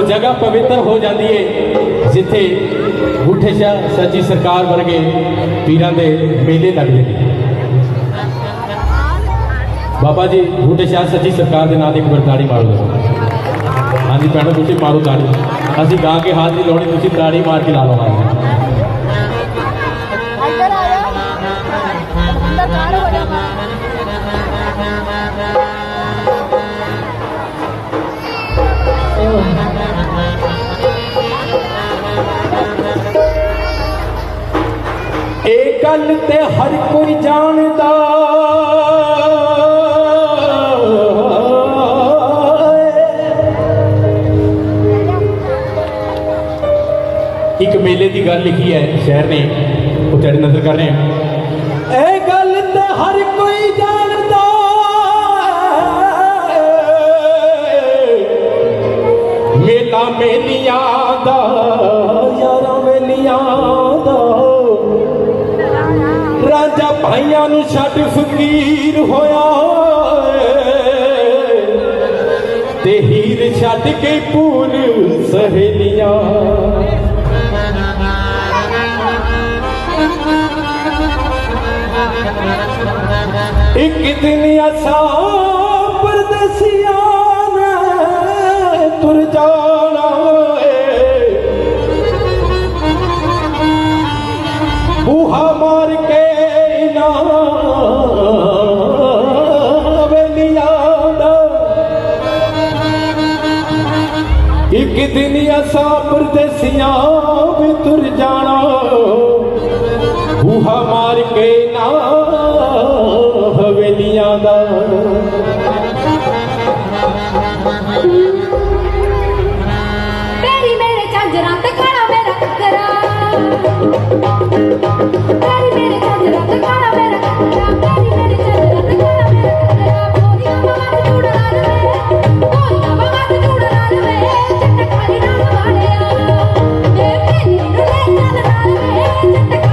ਉਹ ਜਗ੍ਹਾ ਪਵਿੱਤਰ ਹੋ ਜਾਂਦੀ ਏ, ਜਿੱਥੇ ਬੁੱਢੇ ਸ਼ਾਹ ਸੱਚੀ ਸਰਕਾਰ ਵਰਗੇ ਪੀਰਾਂ ਦੇ ਮੇਲੇ ਲੱਗਦੇ ਨੇ। ਬਾਬਾ ਜੀ ਬੁੱਢੇ ਸ਼ਾਹ ਸੱਚੀ ਸਰਕਾਰ ਦੇ ਨਾਂ ਦੀ ਗੁਰਦਾੜੀ ਮਾਰੋ ਹਾਂਜੀ, ਭੈਣੋ ਤੁਸੀਂ ਮਾਰੋ ਦਾੜੀ। ਅਸੀਂ ਗਾ ਕੇ ਹੱਥ ਦੀ ਲੋੜੀ ਤੁਸੀਂ ਦਾੜੀ ਮਾਰ ਕੇ ਲਾ ਲਓ ਅੰਦਰ ਗੱਲ ਤੇ ਹਰ ਕੋਈ ਜਾਣਦਾ। ਇੱਕ ਮੇਲੇ ਦੀ ਗੱਲ ਲਿਖੀ ਹੈ ਸ਼ਹਿਰ ਨੇ, ਉਹ ਤੇਰੇ ਨਜ਼ਰ ਕਰ ਰਹੇ ਆ। ਇਹ ਗੱਲ ਤੇ ਹਰ ਕੋਈ ਮਾਈਆਂ ਨੂੰ ਛੱਡ ਫਕੀਰ ਹੋਇਆ ਤੇ ਹੀਰ ਛੱਡ ਕੇ ਪੂਰ ਸਹੇਲੀਆਂ। ਇੱਕ ਦਿਨ ਅਸਾਂ ਪਰਦੇਸੀਆਂ ਨੇ ਤੁਰ ਜਾਣਾ ਏ ਬੂਹਾ इतनी असां परदेसियां बि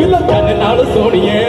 இல்ல தாங்க நாலு சோனியே